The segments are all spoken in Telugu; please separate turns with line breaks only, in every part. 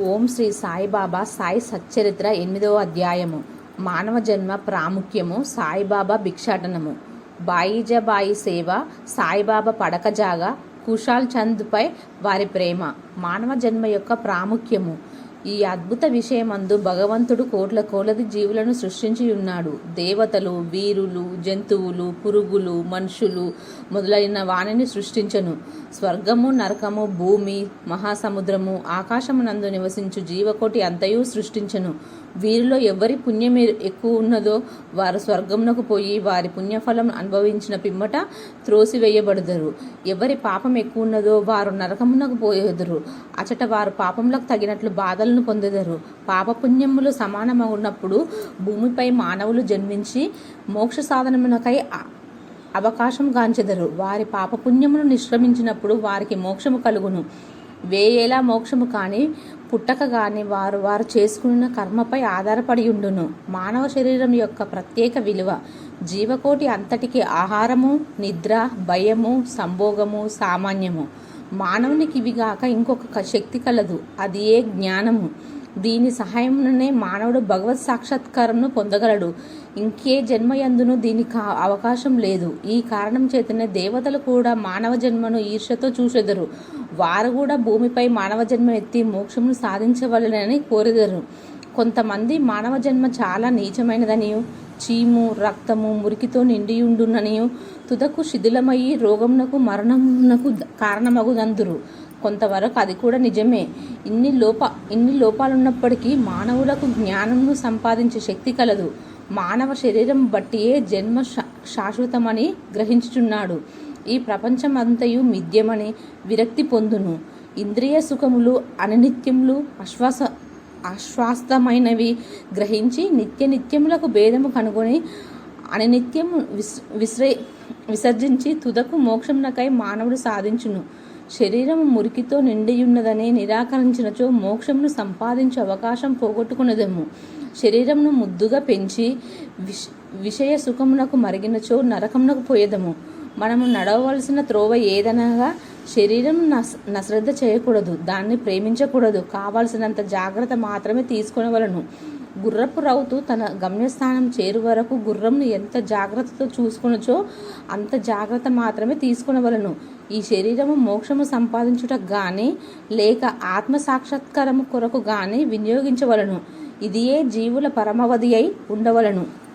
ఓం శ్రీ సాయిబాబా సాయి సచ్చరిత్ర ఎనిమిదవ అధ్యాయము. మానవ జన్మ ప్రాముఖ్యము సాయిబాబా భిక్షాటనము. బాయిజబాయి సేవ సాయిబాబా పడకజాగా కుషాల్ చంద్పై వారి ప్రేమ. మానవ జన్మ యొక్క ప్రాముఖ్యము. ఈ అద్భుత విషయమందు భగవంతుడు కోట్ల కోలది జీవులను సృష్టించి ఉన్నాడు దేవతలు వీరులు జంతువులు పురుగులు మనుషులు మొదలైన వాణిని సృష్టించను. స్వర్గము నరకము భూమి మహాసముద్రము ఆకాశమునందు నివసించు జీవకోటి అంతయు సృష్టించను. వీరిలో ఎవరి పుణ్యం ఎక్కువ ఉన్నదో వారు స్వర్గమునకు పోయి వారి పుణ్యఫలం అనుభవించిన పిమ్మట త్రోసివేయబడుదరు. ఎవరి పాపం ఎక్కువ ఉన్నదో వారు నరకమునకు పోయేదురు. అచట వారు పాపములకు తగినట్లు బాధలను పొందెదరు. పాపపుణ్యములు సమానమగున్నప్పుడు భూమిపై మానవులు జన్మించి మోక్ష సాధనమునకై అవకాశం గాంచెదరు. వారి పాపపుణ్యమును నిష్క్రమించినప్పుడు వారికి మోక్షము కలుగును. వేయేలా మోక్షము కానీ పుట్టక గాని వారు వారు చేసుకున్న కర్మపై ఆధారపడి ఉండును. మానవ శరీరం యొక్క ప్రత్యేక విలువ జీవకోటి అంతటికి ఆహారము నిద్ర భయము సంభోగము సామాన్యము. మానవునికి ఇవిగాక ఇంకొక శక్తి కలదు. అది ఏ జ్ఞానము? దీని సహాయంలోనే మానవుడు భగవత్ సాక్షాత్కారంను పొందగలడు. ఇంకే జన్మయందును దీనికి కా- అవకాశం లేదు. ఈ కారణం చేతనే దేవతలు కూడా మానవ జన్మను ఈర్ష్యతో చూసెదరు వారు కూడా భూమిపై మానవ జన్మ ఎత్తి మోక్షమును సాధించవలనని కోరెదరు. కొంతమంది మానవ జన్మ చాలా నీచమైనదని చీము రక్తము మురికితో నిండియుండుననియు తుదకు శిథిలమయ్యి రోగమునకు మరణమునకు ద- కారణమగునందురు. కొంతవరకు అది కూడా నిజమే. ఇన్ని లోప ఇన్ని లోపాలున్నప్పటికీ మానవులకు జ్ఞానమును సంపాదించే శక్తి కలదు. మానవ శరీరం బట్టియే జన్మ శా- శాశ్వతమని గ్రహించుచున్నాడు. ఈ ప్రపంచమంతయు మిథ్యమని విరక్తి పొందును. ఇంద్రియ సుఖములు అనినిత్యములు అశ్వాస అశ్వాస్తమైనవి గ్రహించి నిత్య నిత్యములకు భేదము కనుగొని అనినిత్యము విస్ విశ్రే విసర్జించి తుదకు మోక్షమునకై మానవుడు సాధించును. శరీరం మురికితో నిండియున్నదని నిరాకరించినచో మోక్షమును సంపాదించే అవకాశం పోగొట్టుకున్నదేమో శరీరమును ముద్దుగా పెంచి విష విషయ సుఖమునకు మరిగినచో నరకమునకు పోయేదము మనము నడవవలసిన త్రోవ ఏదనగా శరీరం నస్ నశ్రద్ధ చేయకూడదు దాన్ని ప్రేమించకూడదు. కావాల్సినంత జాగ్రత్త మాత్రమే తీసుకొనవలను. గుర్రపు రౌతు తన గమ్యస్థానం చేరు వరకు గుర్రంను ఎంత జాగ్రత్తతో చూసుకొనచో అంత జాగ్రత్త మాత్రమే తీసుకునవలను. ఈ శరీరము మోక్షము సంపాదించుటకు కానీ లేక ఆత్మ సాక్షాత్కారము కొరకు కానీ వినియోగించవలను. ఇదియే జీవుల పరమవధి అయి ఉండవలను.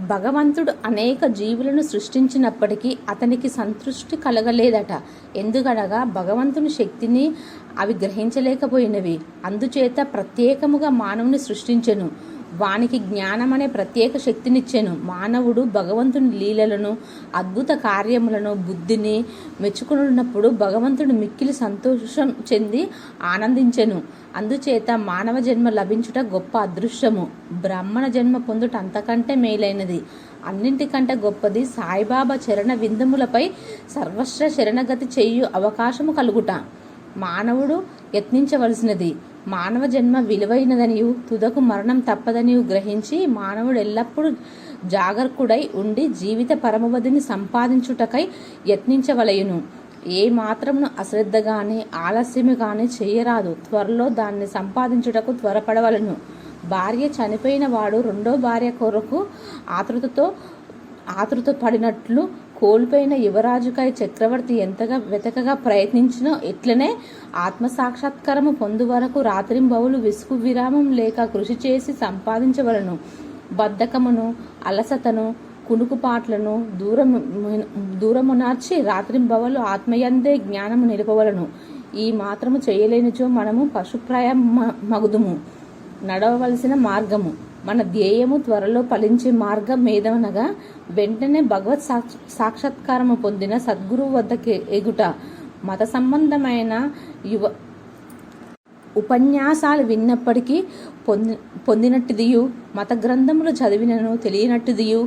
భగవంతుడు అనేక జీవులను సృష్టించినప్పటికీ అతనికి సంతృష్టి కలగలేదట. ఎందుకనగా భగవంతుని శక్తిని అవి గ్రహించలేకపోయినవి. అందుచేత ప్రత్యేకముగా మానవుని సృష్టించెను. వానికి జ్ఞానం అనే ప్రత్యేక శక్తినిచ్చాను. మానవుడు భగవంతుని లీలలను అద్భుత కార్యములను బుద్ధిని మెచ్చుకున్నప్పుడు భగవంతుడు మిక్కిలి సంతోషం చెంది ఆనందించెను. అందుచేత మానవ జన్మ లభించుట గొప్ప అదృశ్యము. బ్రాహ్మణ జన్మ పొందుట అంతకంటే మేలైనది. అన్నింటికంటే గొప్పది సాయిబాబా చరణ విందములపై సర్వస్వ శరణగతి చేయు అవకాశము కలుగుట. మానవుడు యత్నించవలసినది. మానవ జన్మ విలువైనదనియు తుదకు మరణం తప్పదనియు గ్రహించి మానవుడు ఎల్లప్పుడూ జాగర్కుడై ఉండి జీవిత పరమవధిని సంపాదించుటకై యత్నించవలయును. ఏ మాత్రమును అశ్రద్ధ గాని ఆలస్యము గాని చేయరాదు. త్వరలో దాన్ని సంపాదించుటకు త్వరపడవలను. భార్య చనిపోయిన వాడు రెండో భార్య కొరకు ఆతృతతో ఆతృత పడినట్లు కోల్పోయిన యువరాజుకై చక్రవర్తి ఎంతగా వెతకగా ప్రయత్నించినో ఇట్లనే ఆత్మ సాక్షాత్కారము పొందు వరకు రాత్రింబవులు విసుగు విరామం లేక కృషి చేసి సంపాదించవలను. బద్ధకమును అలసతను కునుకుపాట్లను దూరము దూరమునార్చి రాత్రింబవలు ఆత్మయందే జ్ఞానము నిలపవలను. ఈ మాత్రము చేయలేనిచో మనము పశుప్రాయ మ- మగుదుము నడవవలసిన మార్గము. మన ధ్యేయము త్వరలో ఫలించే మార్గం ఏదనగా వెంటనే భగవత్ సాక్షాత్కారము పొందిన సద్గురువు వద్దకు ఎగుట. మత సంబంధమైన యువ ఉపన్యాసాలు విన్నప్పటికీ పొంది పొందినట్టుదియు మత గ్రంథములు చదివినను తెలియనట్టుదియు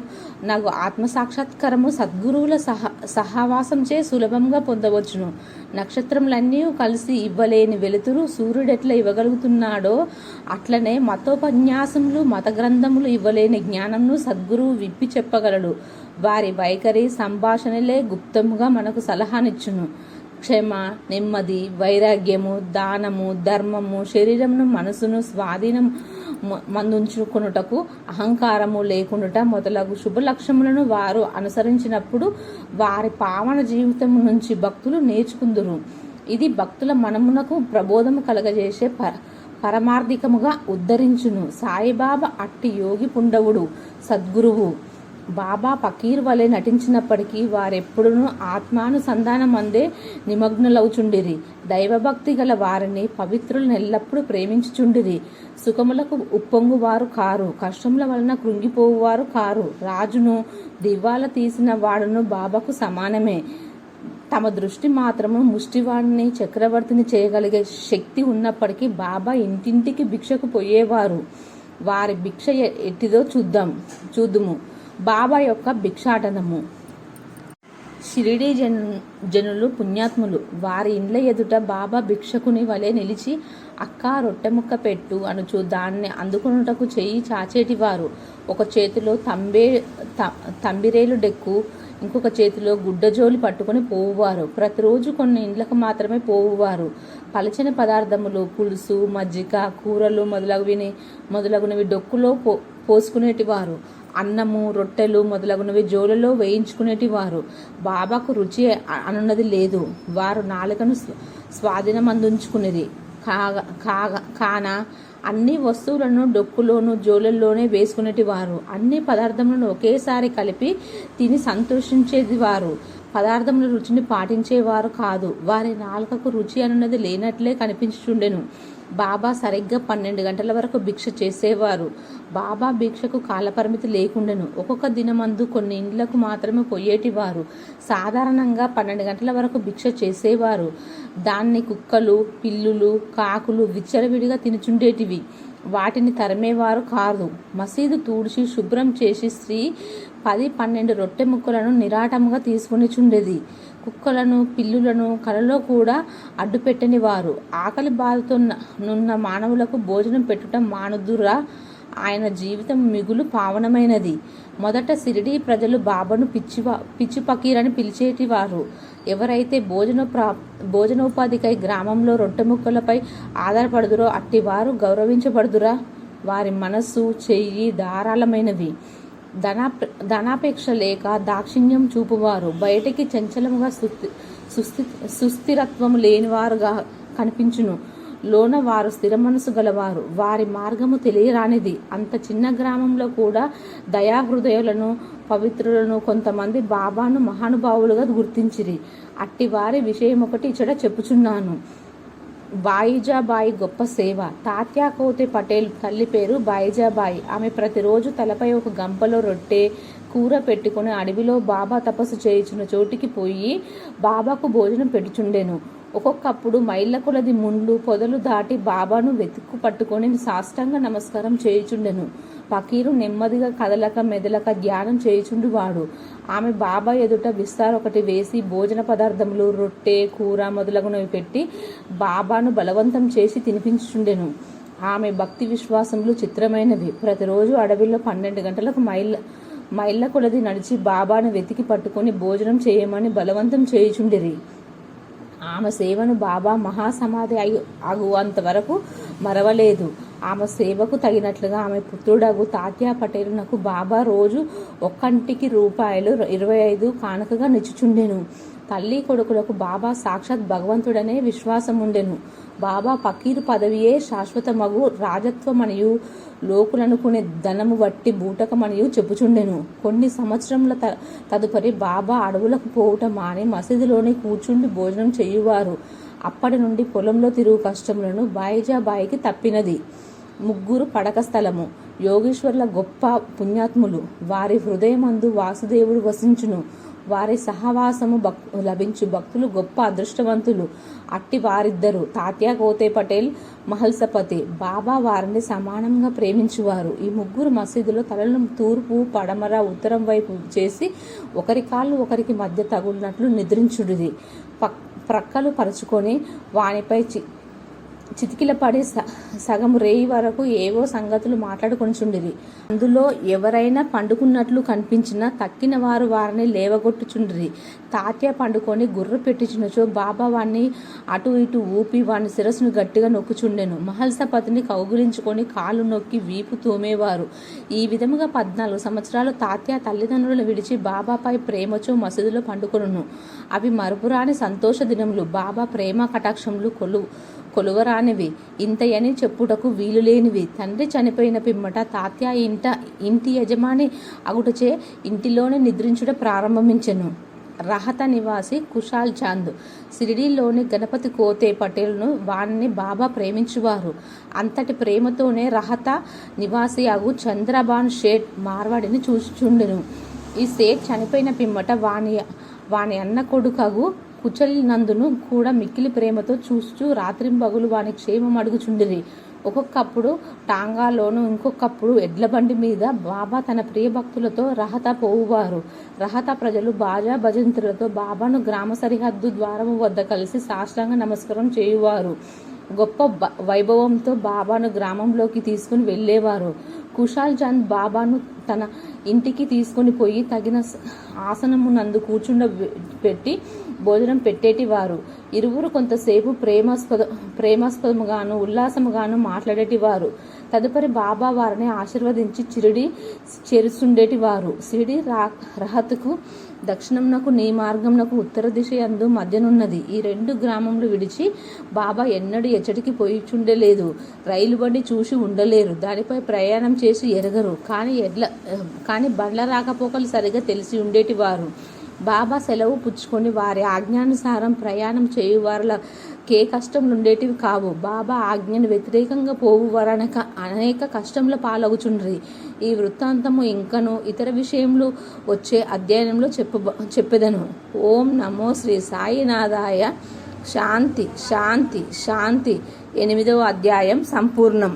నాకు ఆత్మసాక్షాత్కారము సద్గురువుల సహ సహవాసంచే సులభంగా పొందవచ్చును. నక్షత్రములన్నీ కలిసి ఇవ్వలేని వెలుతురు సూర్యుడెట్లా ఇవ్వగలుగుతున్నాడో అట్లనే మతోపన్యాసములు మత గ్రంథములు ఇవ్వలేని జ్ఞానంను సద్గురువు విప్పి చెప్పగలడు. వారి వైఖరి సంభాషణలే గుప్తముగా మనకు సలహానిచ్చును. క్షమ నెమ్మది వైరాగ్యము దానము ధర్మము శరీరమును మనసును స్వాధీనం మందుంచుకునుటకు అహంకారము లేకుండుట మొదలగు శుభ లక్ష్యములను వారు అనుసరించినప్పుడు వారి పావన జీవితం నుంచి భక్తులు నేర్చుకుందురు. ఇది భక్తుల మనమునకు ప్రబోధము కలగజేసే పర పరమార్థికముగా ఉద్ధరించును. సాయిబాబా అట్టి యోగి పుండవుడు సద్గురువు. బాబా పకీర్ వలె నటించినప్పటికీ వారెప్పుడునూ ఆత్మానుసంధానం అందే నిమగ్నులవుచుండిరి. దైవభక్తి గల వారిని పవిత్రులను ఎల్లప్పుడూ ప్రేమించుచుండిరి. సుఖములకు ఉప్పొంగువారు కారు కష్టముల వలన కృంగిపోవువారు కారు. రాజును దివ్వాల తీసిన వాడును బాబాకు సమానమే. తమ దృష్టి మాత్రము ముష్టివాడిని చక్రవర్తిని చేయగలిగే శక్తి ఉన్నప్పటికీ బాబా ఇంటింటికి భిక్షకు పోయేవారు. వారి భిక్ష ఎట్టిదో చూద్దాం చూద్దుము. బాబా యొక్క భిక్షాటనము. షిరిడి జన్ జనులు పుణ్యాత్ములు వారి ఇండ్ల ఎదుట బాబా భిక్షకుని వలె నిలిచి అక్క రొట్టె ముక్క పెట్టు అనుచు దాన్ని అందుకొనుటకు చెయ్యి చాచేటివారు ఒక చేతిలో తంబే త- తంబిరేలు డెక్కు ఇంకొక చేతిలో గుడ్డజోలి పట్టుకొని పోవువారు. ప్రతిరోజు కొన్ని ఇండ్లకు మాత్రమే పోవువారు. పలచిన పదార్థములు పులుసు మజ్జిగ కూరలు మొదలగువిని మొదలగునవి డొక్కులో పో పోసుకునేటివారు. అన్నము రొట్టెలు మొదలగునవి జోలలో వేయించుకునేటివారు. బాబాకు రుచి అనున్నది లేదు. వారు నాలుకను స్వాధీనం అందించుకునేది కాగా కాగా కాన అన్ని వస్తువులను డొక్కులోను జోలల్లోనే వేసుకునేటి వారు అన్ని పదార్థములను ఒకేసారి కలిపి తిని సంతోషించేది వారు పదార్థముల రుచిని పాటించేవారు కాదు. వారి నాలుకకు రుచి అనున్నది లేనట్లే కనిపించుచుండెను. బాబా సరిగ్గా పన్నెండు గంటల వరకు భిక్ష చేసేవారు. బాబా భిక్షకు కాలపరిమితి లేకుండెను. ఒక్కొక్క దినమందు కొన్ని ఇండ్లకు మాత్రమే పోయేటివారు. సాధారణంగా పన్నెండు గంటల వరకు భిక్ష చేసేవారు. దాన్ని కుక్కలు పిల్లులు కాకులు విచ్చలవిడిగా తినుచుండేటివి. వాటిని తరిమేవారు కాదు. మసీదు తూడిచి శుభ్రం చేసి స్త్రీ పది పన్నెండు రొట్టె ముక్కలను నిరాటముగా తీసుకుని చుండేది. కుక్కలను పిల్లులను కలలో కూడా అడ్డుపెట్టని వారు. ఆకలి బాధతున్న నున్న మానవులకు భోజనం పెట్టడం మానుదురా? ఆయన జీవితం మిగులు పావనమైనది. మొదట సిరిడి ప్రజలు బాబాను పిచ్చి పిచ్చి పకీరని పిలిచేటివారు. ఎవరైతే భోజన ప్రా భోజనోపాధికై గ్రామంలో రొట్టె ముక్కలపై ఆధారపడుదురో అట్టివారు గౌరవించబడుదురా? వారి మనస్సు చెయ్యి ధారాళమైనవి. ధనా ధనాపేక్ష లేక దాక్షిణ్యం చూపువారు. బయటికి చంచలముగా సుస్థి సుస్థి సుస్థిరత్వము లేనివారుగా కనిపించును. లోన వారు స్థిర మనసు గలవారు. వారి మార్గము తెలియరానిది. అంత చిన్న గ్రామంలో కూడా దయాహృదయులను పవిత్రులను కొంతమంది బాబాను మహానుభావులుగా గుర్తించిరి. అట్టి వారి విషయం ఒకటి ఇచ్చట చెప్పుచున్నాను. బాయిజాబాయి గొప్ప సేవ. తాత్యాకోతి పటేల్ తల్లి పేరు బాయిజాబాయి. ఆమె ప్రతిరోజు తలపై ఒక గంపలో రొట్టె కూర పెట్టుకుని అడవిలో బాబా తపస్సు చేయించిన చోటికి పోయి బాబాకు భోజనం పెట్టుచుండెను ఒక్కొక్కప్పుడు మైళ్ళ కొలది ముండ్లు పొదలు దాటి బాబాను వెతుక్కు పట్టుకొని సాష్టంగా నమస్కారం చేయుచుండెను. పకీరు నెమ్మదిగా కదలక మెదలక ధ్యానం చేయుచుండువాడు. ఆమె బాబా ఎదుట విస్తార ఒకటి వేసి భోజన పదార్థములు రొట్టె కూర మొదలగునవి పెట్టి బాబాను బలవంతం చేసి తినిపించుచుండెను. ఆమె భక్తి విశ్వాసములు చిత్రమైనవి. ప్రతిరోజు అడవిలో పన్నెండు గంటలకు మైళ్ళ మైళ్ళ కొలది నడిచి బాబాను వెతికి పట్టుకొని భోజనం చేయమని బలవంతం చేయుచుండిరి. ఆమె సేవను బాబా మహాసమాధి అయి అగువంత వరకు మరవలేదు. ఆమె సేవకు తగినట్లుగా ఆమె పుత్రుడగు తాత్యా పటేలునకు బాబా రోజు ఒక్కంటికి రూపాయలు ఇరవై ఐదు కానుకగా నిచ్చుచుండెను. తల్లి కొడుకులకు బాబా సాక్షాత్ భగవంతుడనే విశ్వాసం ఉండెను బాబా పకీరు పదవియే శాశ్వతమగు రాజత్వమనియు లోకులనుకునే ధనము వట్టి బూటకమనియు చెప్పుచుండెను. కొన్ని సంవత్సరముల త- తదుపరి బాబా అడవులకు పోవుట మాని మసీదులోనే కూర్చుండి భోజనం చేయువారు. అప్పటి నుండి పొలంలో తిరుగు కష్టములను బాయిజాబాయికి తప్పినది. ముగ్గురు పడక స్థలము. యోగేశ్వర్ల గొప్ప పుణ్యాత్ములు. వారి హృదయమందు వాసుదేవుడు వసించును. వారి సహవాసము భక్ లభించు భక్తులు గొప్ప అదృష్టవంతులు. అట్టి వారిద్దరు తాత్యా కోతే పటేల్ మహల్సపతి. బాబా వారిని సమానంగా ప్రేమించువారు. ఈ ముగ్గురు మసీదులో తలలను తూర్పు పడమర ఉత్తరం వైపు చేసి ఒకరి కాళ్ళు ఒకరికి మధ్య తగులినట్లు నిద్రించుడిది పక్ ప్రక్కలు పరుచుకొని వానిపై చి చితికిల పడే స- సగం రేయి వరకు ఏవో సంగతులు మాట్లాడుకొనిచుండిరి. అందులో ఎవరైనా పండుకున్నట్లు కనిపించినా తక్కిన వారు వారిని లేవగొట్టుచుండిరి. తాత్య పండుకొని గుర్ర పెట్టించినచో బాబా వాణ్ణి అటు ఇటు ఊపి వాని శిరస్సును గట్టిగా నొక్కుచుండెను. మహల్సపతిని కౌగులించుకొని కాలు నొక్కి వీపు తోమేవారు. ఈ విధముగా పద్నాలుగు సంవత్సరాలు తాత్య తల్లిదండ్రులను విడిచి బాబాపై ప్రేమచో మసీదులో పండుకొను అవి మరుపురాని సంతోష దినములు. బాబా ప్రేమ కటాక్షములు కొలు కొలువరానివి. ఇంతయని చెప్పుటకు వీలులేనివి. తండ్రి చనిపోయిన పిమ్మట తాత్య ఇంట ఇంటి యజమాని అగుటచే ఇంటిలోనే నిద్రించుట ప్రారంభించెను. రహత నివాసి కుషాల్ చాంద్. సిరిడీలోని గణపతి కోతే పటేల్ను వాణ్ణి బాబా ప్రేమించువారు. అంతటి ప్రేమతోనే రహత నివాసి అగు చంద్రబాన్ షేట్ మార్వాడిని చూచుచుండెను. ఈ సేట్ చనిపోయిన పిమ్మట వాని వాని అన్న కొడుకగు కుచల్ నందును కూడా మిక్కిలి ప్రేమతో చూస్తూ రాత్రింబగులు వాని క్షేమం అడుగుచుండిరి ఒక్కొక్కప్పుడు టాంగాలోను ఇంకొకప్పుడు ఎడ్ల బండి మీద బాబా తన ప్రియ భక్తులతో రహత పోవువారు. రహత ప్రజలు బాజా భజంతులతో బాబాను గ్రామ సరిహద్దు ద్వారము వద్ద కలిసి సాష్టాంగ నమస్కారం చేయువారు. గొప్ప వైభవంతో బాబాను గ్రామంలోకి తీసుకుని వెళ్ళేవారు. కుషాల్ చంద్ బాబాను తన ఇంటికి తీసుకొని పోయి తగిన ఆసనమునందు కూర్చుండ పెట్టి భోజనం పెట్టేటివారు. ఇరువురు కొంతసేపు ప్రేమాస్పద ప్రేమాస్పదముగాను ఉల్లాసముగాను మాట్లాడేటివారు. తదుపరి బాబా వారిని ఆశీర్వదించి చిరుడి చేరుచుండేటివారు సిరిడి రా రహత్కు దక్షిణంనకు నీ మార్గంనకు ఉత్తర దిశ యందు మధ్యనున్నది. ఈ రెండు గ్రామములు విడిచి బాబా ఎన్నడూ ఎచ్చటికి పోయిచుండలేదు. రైలు బండి చూసి ఉండలేరు. దానిపై ప్రయాణం చేసి ఎరగరు. కానీ ఎడ్ల కానీ బండ్ల రాకపోకలు సరిగా తెలిసి ఉండేటివారు. బాబా సెలవు పుచ్చుకొని వారి ఆజ్ఞానుసారం ప్రయాణం చేయువారుల కే కష్టములు ఉండేటివి కావు. బాబా ఆజ్ఞను వ్యతిరేకంగా పోవు వరనక అనేక కష్టముల పాలగుచుండ్రి. ఈ వృత్తాంతము ఇంకను ఇతర విషయములు వచ్చే అధ్యయనంలో చెప్ప చెప్పెదను. ఓం నమో శ్రీ సాయినాథాయ శాంతి శాంతి శాంతి. ఎనిమిదవ అధ్యాయం సంపూర్ణం.